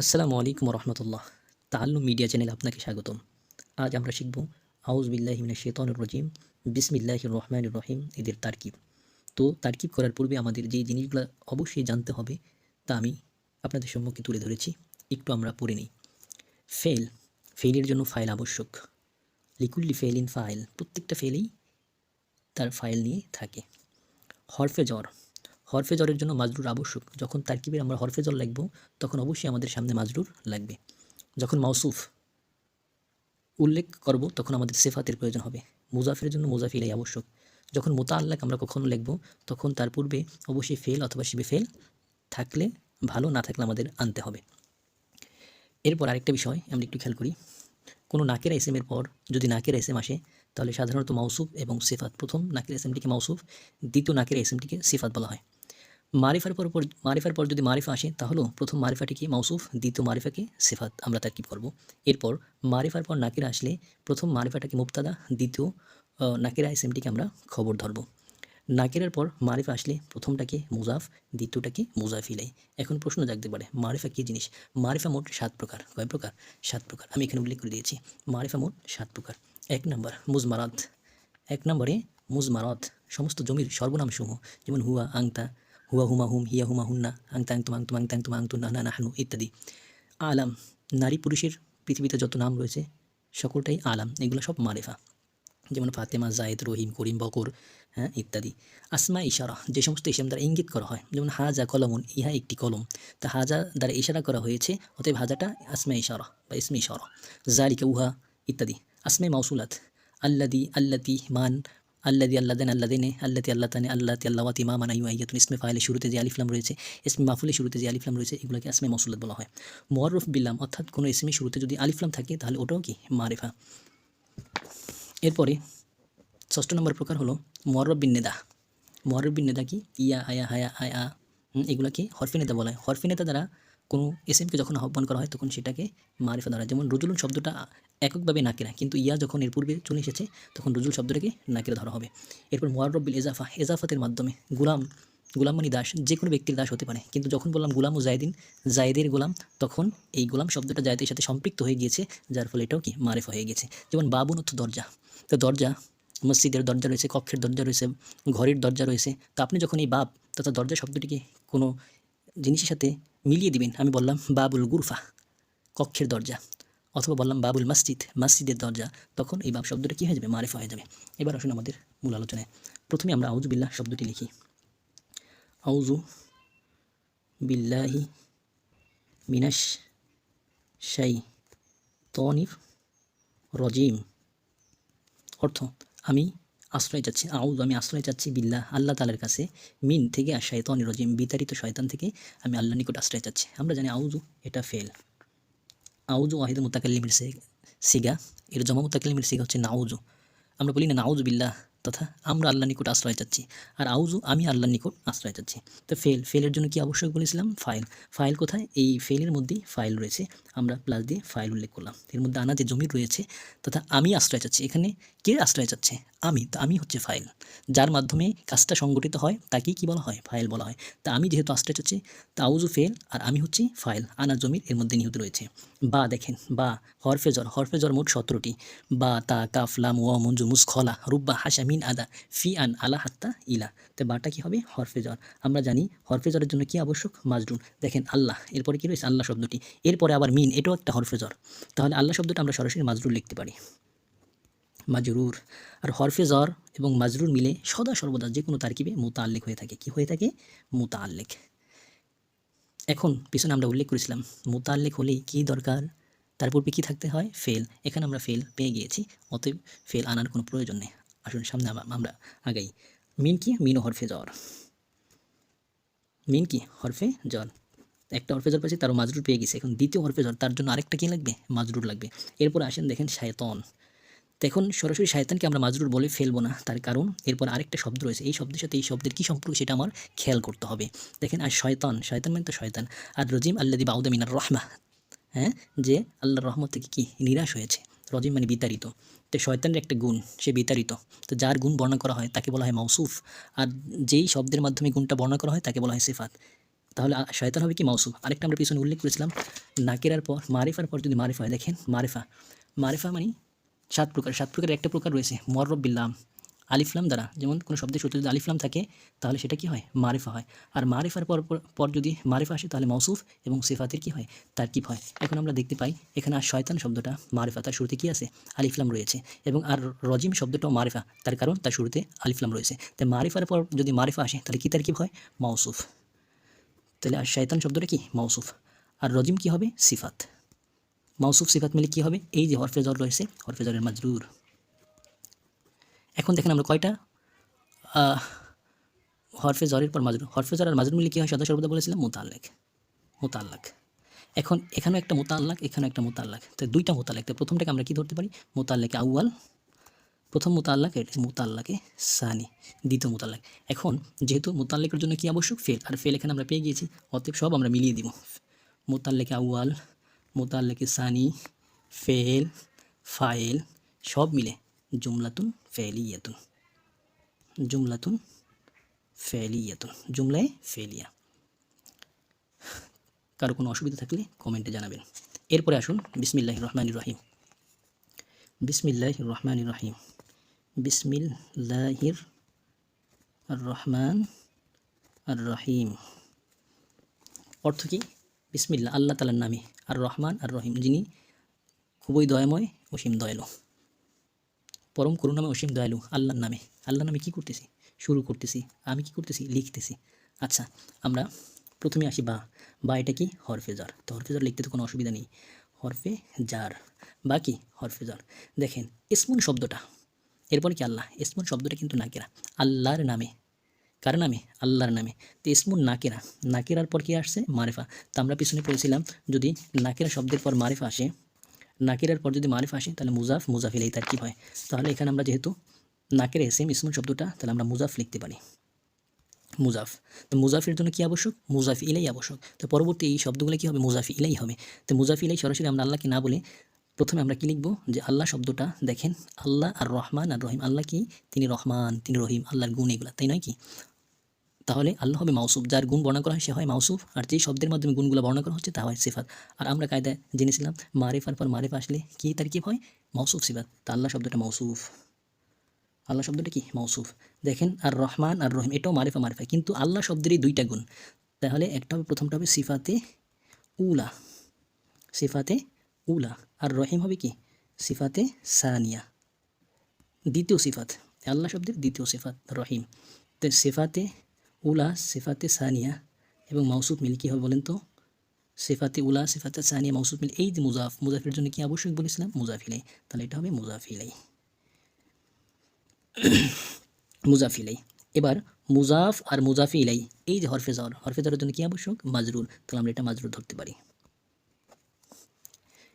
আসসালামু আলাইকুম রহমতুল্লাহ তাল্লুম media channel আপনাকে স্বাগতম। আজ আমরা শিখব আউজ বিল্লাহিমিনা শেতনুর রজিম বিসমিল্লাহ রহমান রহিম, এদের তারকিব। তো তারকিব করার পূর্বে আমাদের যে জিনিসগুলো অবশ্যই জানতে হবে, তা আমি আপনাদের সম্মুখে তুলে ধরেছি, একটু আমরা পড়ে নিই। ফেল ফেলের জন্য ফাইল আবশ্যক। লিকুল্লি ফেল ইন ফাইল, প্রত্যেকটা ফেলেই তার ফাইল নিয়ে থাকে। হরফে জ্বর হরফে জ্বরের জন্য মাজরুর আবশ্যক। যখন তারকিবের আমরা হরফে জ্বর লিখব, তখন অবশ্যই আমাদের সামনে মাজরুর লাগবে। যখন মাউসুফ উল্লেখ করব, তখন আমাদের সেফাতের প্রয়োজন হবে। মুজাফের জন্য মুজাফিলাই আবশ্যক। যখন মোতা আল্লাহ আমরা কখনো লিখব, তখন তার পূর্বে অবশ্যই ফেল অথবা শিবে ফেল থাকলে, ভালো না থাকলে আমাদের আনতে হবে। এরপর আরেকটা বিষয় আমরা একটু খেয়াল করি। কোনো নাকের এসএমের পর যদি নাকের এসএম আসে, তাহলে সাধারণত মাউসুফ এবং সিফাত প্রথম নাকের এসএমটিকে মাউসুফ, দ্বিতীয় নাকের এসএমটিকে সিফাত বলা হয়। মারিফার পর পর মারিফার পর যদি মারিফা আসে তাহলেও প্রথম মারিফাটিকে মাউসুফ, দ্বিতীয় মারিফাকে সিফাত। আমরা তারকিব করব? এরপর মারিফার পর নাকিরা আসলে প্রথম মারিফাটাকে মুক্তাদা দ্বিতীয় নাকিরা এসএমটিকে আমরা খবর ধরব। নাকিরার পর মারিফা আসলে প্রথমটাকে মুজাফ দ্বিতীয়টাকে মুজাফিলাই। এখন প্রশ্ন জাগতে পারে, মারিফা কী জিনিস? মারিফা মোট সাত প্রকার। কয় প্রকার? সাত প্রকার। আমি এখানে উল্লেখ করে দিয়েছি। মারিফা মোট সাত প্রকার। এক নম্বর, মুজমারাত। এক নম্বরে মুজমারাত। সমস্ত জমির সর্বনামসমূহ, যেমন হুয়া, আংতা হুয়া হুমা হুম হিয়া হুমা হুন্না আংতা আংতুম আংতুম আংতা আংতুম আংতু নানা নাহানু ইত্যাদি। আলাম, নারী পুরুষের পৃথিবীতে যত নাম রয়েছে, সকলটাই আলাম, এগুলো সব মারেফা। যেমন ফাতেমা, জায়েদ, রহিম, করিম, বকর হ্যাঁ ইত্যাদি। আসমা, ইশারা, যে সমস্ত ইসলাম দ্বারা ইঙ্গিত করা হয়, যেমন হাজা কলমন, ইহা একটি কলম। তা হাজা দ্বারা ইশারা করা হয়েছে, অতএব হাজাটা আসমা, ইশারা বা ইসমে ইশারা। জালিকা, উহা, ইত্যাদি। আসমে মাউসুলাত, আল্লাদি, আল্লাতি মান আল্লাদি আল্লাদেন আল্লাদিনে আল্লাতি আল্লাতানে আল্লাতি আল্লাওয়াতি মা মানাইউ আইয়াতুন ইসমে ফাইলের শুরুতে যে আলিফলাম রয়েছে ইসমে মাফুলের শুরুতে যে আলিফলাম রয়েছে এগুলোকে আসমে মাউসুলাত বলা হয় মোয়াররফ বিল্লাম অর্থাৎ কোনো ইসমের শুরুতে যদি আলিফলাম থাকে তাহলে ওটাও কি মারেফা এরপরে ষষ্ঠ নম্বর প্রকার হলো মরব বিন নেদা। মরব বিন নেদা কি? ইয়া, আয়া, হায়া, আয়া এগুলাকে হরফে নেতা বলা হয়। হরফে নেতা দ্বারা কোনো এসএমকে যখন আহ্বান করা হয়, তখন সেটাকে মারিফা দ্বারা যেমন রুজুলুন শব্দটা এককভাবে নাকেরা কিন্তু ইয়া যখন এর পূর্বে চলে এসেছে, তখন রুজুল শব্দটাকে নাকেরা ধরা হবে। এরপর মোয়ারব্বিল এজাফা, এজাফাতের মাধ্যমে গুলাম গুলাম দাস, যে কোনো ব্যক্তির দাস হতে পারে। কিন্তু যখন বললাম গুলাম ও জায়দিন, জায়েদের গোলাম, তখন এই গোলাম শব্দটা জায়দের সাথে সম্পৃক্ত হয়ে গিয়েছে, যার ফলে এটাও কি মারেফা হয়ে গেছে যেমন বাবুন অর্থ দরজা। তো দরজা, মসজিদের দরজা রয়েছে, কক্ষের দরজা রয়েছে, ঘরের দরজা রয়েছে। তো আপনি যখন এই বাব তথা দরজা শব্দটিকে কোনো জিনিসের সাথে মিলিয়ে দিবেন। আমি বললাম, বাবুল গুরফা, কক্ষের দরজা। অথবা বললাম, বাবুল মসজিদ, মসজিদের দরজা। তখন এই বাব শব্দটা কী হয়ে যাবে? মারেফা হয়ে যাবে। এবার আসুন আমাদের মূল আলোচনায়। প্রথমে আমরা আউজু বিল্লাহ শব্দটি লিখি। আউজু বিল্লাহি মিনাশ শাই তনির রজিম। অর্থ, আমি আশ্রয় চাচ্ছি আউজ আমি আশ্রয় চাচ্ছি বিল্লাহ, আল্লাহ তালের কাছে, মিন থেকে আর শয়তান রজিম, বিতাড়িত শয়তান থেকে আমি আল্লাহ নিকট আশ্রয় চাচ্ছি। আমরা জানি আউজু এটা ফেল। আউজু ওয়াহিদ মুতাকাল্লিমের সিগা, এর জমা মুতাকাল্লিমের সিগা হচ্ছে নাউজু আমরা বলি না নাউজু বিল্লাহ তথা আমরা আল্লাহ নিকট আশ্রয় চাচ্ছি। আর আউজু আমি আল্লাহ নিকট আশ্রয় চাচ্ছি। তো ফেল, ফেলের জন্য কি আবশ্যক বলেছিলাম? ফাইল। ফাইল কোথায়? এই ফেলের মধ্যেই ফাইল রয়েছে। আমরা প্লাস দিয়ে ফাইল উল্লেখ করলাম। এর মধ্যে আনা যে জমির রয়েছে, তথা আমি আশ্রয় চাচ্ছি। এখানে কে আশ্রয় চাচ্ছে? আমি। তো আমি হচ্ছে ফাইল যার মাধ্যমে কাজটা সংগঠিত হয় তাকেই কি বলা হয়? ফাইল বলা হয়। তা আমি যেহেতু আশ্রয় চাচ্ছি তাউজু ফেল আর আমি হচ্ছি ফাইল আনা জমির এর মধ্যে নিহিত রয়েছে। বা দেখেন, বা হরফেজর। হরফেজর মোট সতেরোটি। বা তা, কাফ, লাম, ওয়া মঞ্জু মুসখলা রুব্বা, হাসা, মিন, আদা, ফি, আন, আলা, হাত্তা, ইলা। তো বাটা কি হবে? হরফেজর। আমরা জানি হরফেজরের জন্য কি আবশ্যক? মাজরুন দেখেন, আল্লাহ। এরপরে কি রয়েছে? আল্লাহ শব্দটি। এরপরে আবার মিন। এটাও একটা হরফেজর তাহলে আল্লাহ শব্দটা আমরা সরাসরি মাজরুর লিখতে পারি। মাজরুর আর হরফে জর এবং মাজরুর মিলে সদা সর্বদা যে কোনো তারকিবে মোতাল্লেক হয়ে থাকে। কি হয়ে থাকে? মোতাল্লেক এখন পিছনে আমরা উল্লেখ করেছিলাম মোতাল্লেক হলে কি দরকার? তার পূর্বে কী থাকতে হয়? ফেল। এখানে আমরা ফেল পেয়ে গিয়েছি, অতএব ফেল আনার কোনো প্রয়োজন নেই। আসুন সামনে আমরা আগাই। মিন কি? মিন হরফে জ্বর। মিন কি? হরফে জ্বর। একটা হরফে পেয়েছি, তারও মাজরুর পেয়ে গেছে। এখন দ্বিতীয় হরফে তার জন্য আরেকটা কী লাগবে? মাজরুর লাগবে। এরপর আসেন দেখেন শায়তন। এখন সরাসরি শায়তানকে আমরা মাজরুর বলে ফেলব না, তার কারণ এরপর আরেকটা শব্দ রয়েছে। এই শব্দের সাথে এই শব্দের কী সম্পর্ক, সেটা আমার খেয়াল করতে হবে। দেখেন, আর শয়তান শয়তান মানে তো শয়তান। আর রজিম আল্লাদি বাউদা মিনার রহমা হ্যাঁ? যে আল্লাহর রহমত থেকে কি নিরাশ হয়েছে। রজিম মানে বিতাড়িত। তো শয়তানের একটা গুণ, সে বিতাড়িত। তো যার গুণ বর্ণনা করা হয়, তাকে বলা হয় মৌসুফ আর যেই শব্দের মাধ্যমে গুণটা বর্ণনা করা হয়, তাকে বলা হয় সিফাত। তাহলে শয়তান হবে কি মাউসুফ আরেকটা আমরা পিছনে উল্লেখ করেছিলাম নাকিরার পর, মারিফার পর যদি মারিফা হয় দেখেন, মারিফা। মারিফা মানে সাত প্রকার, সাত প্রকারের একটা প্রকার রয়েছে মররব্বিল্লাম আলিফলাম দ্বারা। যেমন কোনো শব্দের সূত্রে যদি আলিফলাম থাকে, তাহলে সেটা কি হয়? মারিফা হয়। আর মারিফার পর, পর- যদি মারিফা আসে, তাহলে মৌসুফ এবং সিফাতের কি হয়? তারকিব হয়। এখন আমরা দেখতে পাই, এখানে আর শয়তান শব্দটা, মারিফা, তার শুরুতে কি আছে? আলিফলাম রয়েছে। এবং আর রজিম শব্দটাও মারিফা, তার কারণ তার শুরুতে আলিফলাম রয়েছে। তাই মারিফার পর যদি মারিফা আসে, তাহলে কী কি তারকিব হয়? মৌসুফ তাহলে আর শয়তান শব্দটা কি? মৌসুফ আর রজিম কি হবে? সিফাত। মাউসুফ সিফাত মিলে কি হবে? এই যে হরফে জ্বর রয়েছে হরফে জ্বরের মাজরুর। এখন দেখেন আমরা কয়টা? আহ, হরফে জ্বরের পর মাজরুর। হরফে জ্বর আর মাজরুর মিলে কী হয়? সদা সর্বদা বলেছিলাম মোতাল্লেক। মোতাল্লাক। এখন এখানেও একটা মোতাল্লাক এখানেও একটা মোতাল্লাক। তো দুইটা মোতাল্লাক। তো প্রথমটাকে আমরা কি ধরতে পারি? মোতাল্লাকে আউয়াল প্রথম মোতাল্লাক, এটা মোতাল্লাকে সানি, দ্বিতীয় মোতাল্লাক। এখন যেহেতু মোতাল্লাকের জন্য কি আবশ্যক? ফেল। আর ফেল এখানে আমরা পেয়ে গিয়েছি, অতএব সব আমরা মিলিয়ে দিব। মোতাল্লাকে আউয়াল, মোতাল্লাকে সানি, ফেল, ফাইল, সব মিলে জুমলাতুন ফেলিয়াতুন। জুমলাতুন ফেলিয়াতুন। জুমলায় ফেলিয়া। কারও কোনো অসুবিধা থাকলে কমেন্টে জানাবেন। এরপরে আসুন বিসমিল্লাহ রহমান রহিম। বিসমিল্লাহ রহমান রহিম। বিসমিল্লাহির রহমান আর রহিম অর্থ কি? বিসমিল্লা আল্লাহ তালার নামে। আর রহমান আর রহিম যিনি খুবই দয়াময়, অসীম দয়ালু। পরম করুণাময়, অসীম দয়ালু আল্লাহর নামে। আল্লাহর নামে কি করতেছি? শুরু করতেছি। আমি কি করতেছি? লিখতেছি। আচ্ছা আমরা প্রথমে আসি বা। বা এটা কি? হরফে জার তো হরফে জার লিখতে তো কোনো অসুবিধা নেই। হরফে জার বা কি? হরফে জার দেখেন, ইসমুন শব্দটা এরপরে কি আল্লাহ? ইসমুন শব্দটা কিন্তু নাকেরা। আল্লাহর নামে। কার নামে? আল্লাহর নামে। তো ইসমুন নাকেরা। নাকেরার পর কি আসছে? মারেফা। তো আমরা পিছনে পড়েছিলাম, যদি নাকেরা শব্দের পর মারেফা আসে, নাকেরার পর যদি মারিফ আসে, তাহলে মুজাফ মুজাফিলাই তার কী হয়। তাহলে এখানে আমরা যেহেতু নাকের এসেম ইসমুল শব্দটা, তাহলে আমরা মুজাফ লিখতে পারি। মুজাফ। তো মুজাফির জন্য কী আবশ্যক? মুজাফি ইলাই আবশ্যক। তো পরবর্তী এই শব্দগুলো কী হবে? মুজাফি ইলাই হবে। তো মুজাফি ইলাই সরাসরি আমরা আল্লাহকে না বলে প্রথমে আমরা কি লিখব? যে আল্লাহ শব্দটা দেখেন, আল্লাহ আর রহমান আর রহিম। আল্লাহ কি? তিনি রহমান, তিনি রহিম, আল্লাহর গুণ এগুলা, তাই নয় কি? তাহলে আল্লাহ হবে মাউসুফ, যার গুণ বর্ণনা করা হয় সে হয় মাউসুফ, আর যেই শব্দের মাধ্যমে গুণগুলো বর্ণনা করা হচ্ছে তা হয় সিফাত। আর আমরা কায়দায় জেনেছিলাম, মারিফার পর মারিফ আসলে কি তার কি হয়? মাউসুফ সিফাত। তা আল্লাহ শব্দটা মাউসুফ। আল্লাহ শব্দটা কি? মাউসুফ। দেখেন, আর রহমান আর রহিম, এটাও মারেফা, মারিফা, কিন্তু আল্লাহ শব্দেরই দুইটা গুণ। তাহলে একটা হবে, প্রথমটা হবে সিফাতে উলা। সিফাতে উলা আর রহিম হবে কি? সিফাতে সানিয়া দ্বিতীয় সিফাত আল্লাহ শব্দের দ্বিতীয় সিফাত রহিম তো সিফাতে উলা সিফাতে সানিয়া এবং মাউসুফ মিল কী হবে বলেন তো? সিফাতে উলা সিফাতে সানিয়া মাউসুফ মিল এই যে মুজাফ, মুজাফির জন্য কি আবশ্যক বলেছিলাম? মুজাফিলাই। তাহলে এটা হবে মুজাফিলাই। মুজাফিলাই। এবার মুজাফ আর মুজাফিলাই, এই যে হরফে জাওয়ার হরফে জন্য কি আবশ্যক? মাজরুর তাহলে আমরা এটা মাজরুর ধরতে পারি।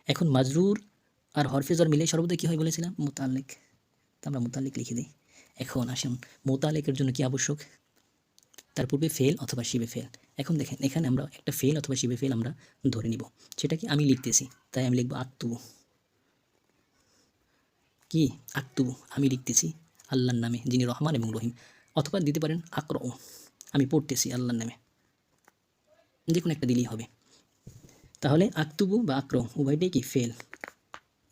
এখন মাজরুর আর হরফে জাওয়ার মিলে সর্বদা কী হয় বলেছিলাম? মোতালেক তা আমরা মোতালেক লিখে দিই। এখন আসুন মোতালেকের জন্য কি আবশ্যক? তার পূর্বে ফেল অথবা শিবে ফেল। এখন দেখেন, এখানে আমরা একটা ফেল অথবা শিবে ফেল আমরা ধরে নিব। সেটা কি আমি লিখতেছি, তাই আমি লিখব আত্মু। কি? আত্মু, আমি লিখতেছি আল্লাহর নামে, যিনি রহমান এবং রহিম। অথবা দিতে পারেন আক্র আমি পড়তেছি আল্লাহর নামে। যে কোনো একটা দিলেই হবে। তাহলে আক্তুবু বা আক্র উভয়টাই কি ফেল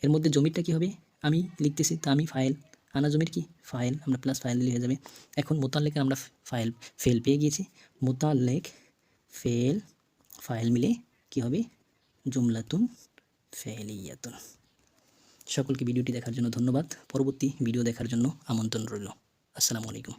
এর মধ্যে জমিটা কি হবে? আমি লিখতেছি তা আমি ফাইল আনা জমির কি? ফাইল আমরা প্লাস ফাইল দিলে হয়ে যাবে। এখন মোতাল্লেকের আমরা ফাইল ফেল পেয়ে গিয়েছি। মোতাল্লেক ফেল ফাইল মিলে কি হবে? জুমলাতুন ফেলিয়াতুন। সকলকে ভিডিওটি দেখার জন্য ধন্যবাদ। পরবর্তী ভিডিও দেখার জন্য আমন্ত্রণ রইল। আসসালামু আলাইকুম।